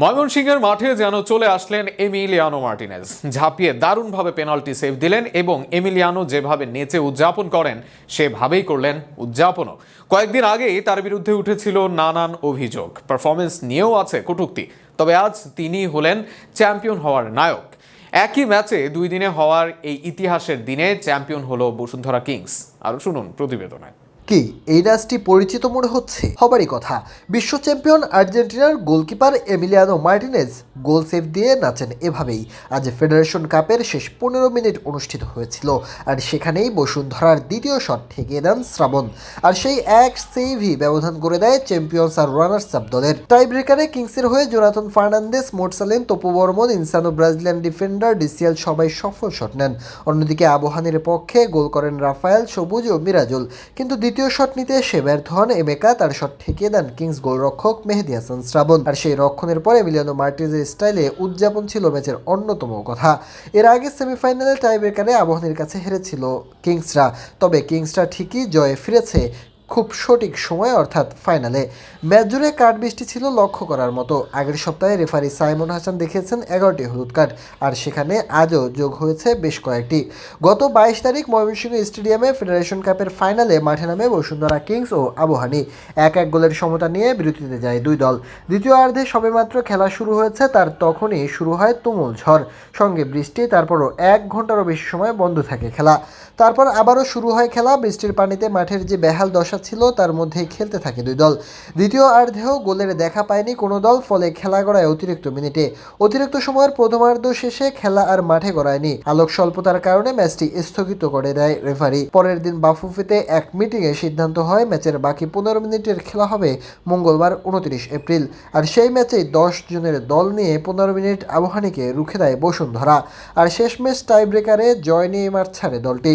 ময়মনসিংহের মাঠে যেন চলে আসলেন এমিলিয়ানো মার্টিনেজ। ঝাঁপিয়ে দারুণভাবে পেনাল্টি সেভ দিলেন এবং এমিলিয়ানো যেভাবে নেচে উদযাপন করেন, সেভাবেই করলেন উদযাপনও। কয়েকদিন আগেই তার বিরুদ্ধে উঠেছিল নানান অভিযোগ। পারফরমেন্স নিয়েও আছে কটূক্তি, তবে আজ তিনি হলেন চ্যাম্পিয়ন হওয়ার নায়ক। একই ম্যাচে দুই দিনে হওয়ার এই ইতিহাসের দিনে চ্যাম্পিয়ন হলো বসুন্ধরা কিংস। আরও শুনুন প্রতিবেদনায় কি? এই রাজটি পরিচিত মনে হচ্ছে? হবারই কথা। বিশ্ব চ্যাম্পিয়ন আর্জেন্টিনার goalkeeper Emiliano Martinez goal save দিয়ে নাচেন এভাবেই। আজ ফেডারেশন কাপের শেষ পনেরো মিনিট অনুষ্ঠিত হয়েছিল আর সেখানেই বসুন্ধরার দ্বিতীয় শট ঠেকিয়ে দেন শ্রাবণ। আর সেই এক সেভই ব্যবধান করে দেয় চ্যাম্পিয়ন্স আর রানার্স আপ দলের। টাই ব্রেকারে কিংসের হয়ে জোনাথন ফার্নান্দেস, মোটসালেন তপু বর্মন ইনসানো ব্রাজিলিয়ান ডিফেন্ডার ডিসিএল সবাই সফল শট নেন। অন্যদিকে আবহানের পক্ষে গোল করেন রাফায়েল, সবুজ ও মিরাজুল। কিন্তু দ্বিতীয় শট নিতে সে ব্যর্থ হন এমেকা তার শট ঠেকিয়ে দেন কিংস গোলরক্ষক মেহেদি হাসান শ্রাবণ। আর সেই রক্ষণের পরে মিলিয়ানো মার্টিজের স্টাইলে উদযাপন ছিল ম্যাচের অন্যতম কথা। এর আগে সেমিফাইনালে টাইব্রেকারে আবহানের কাছে হেরেছিল কিংসরা। তবে কিংসরা ঠিকই জয়ে ফিরেছে খুব সঠিক সময়, অর্থাৎ ফাইনালে। ম্যাচ জুড়ে কার্ড বৃষ্টি ছিল লক্ষ্য করার মতো। আগের সপ্তাহে রেফারি সাইমন হাসান দেখিয়েছেন এগারোটি হলুদ কার্ড, আর সেখানে আজও যোগ হয়েছে বেশ কয়েকটি। গত বাইশ তারিখ ময়মনসিংহ স্টেডিয়ামে ফেডারেশন কাপের ফাইনালে মাঠে নামে বসুন্ধরা কিংস ও আবহানি এক এক গোলের সমতা নিয়ে বিরতিতে যায় দুই দল। দ্বিতীয় অর্ধে সবেমাত্র খেলা শুরু হয়েছে, তার তখনই শুরু হয় তুমুল ঝড়। সঙ্গে বৃষ্টি, তারপরও এক ঘন্টারও বেশি সময় বন্ধ থাকে খেলা। তারপর আবারও শুরু হয় খেলা। বৃষ্টির পানিতে মাঠের যে বেহাল দশা ছিল, তার মধ্যেই খেলতে থাকে দুই দল। দ্বিতীয় অর্ধেও গোলের দেখা পায়নি কোনো দল, ফলে খেলা গড়ায় অতিরিক্ত মিনিটে। অতিরিক্ত সময়ের প্রথমার্ধ শেষে খেলা আর মাঠে গড়ায়নি। আলোক স্বল্পতার কারণে ম্যাচটি স্থগিত করে দেয় রেফারি। পরের দিন বাফুফিতে এক মিটিংয়ে সিদ্ধান্ত হয়, ম্যাচের বাকি পনেরো মিনিটের খেলা হবে মঙ্গলবার উনত্রিশ এপ্রিল। আর সেই ম্যাচেই দশ জনের দল নিয়ে পনেরো মিনিট আবহানীকে রুখে দেয় বসুন্ধরা। আর শেষ ম্যাচ টাই ব্রেকারে জয় নিয়ে মাঠ ছাড়ে দলটি।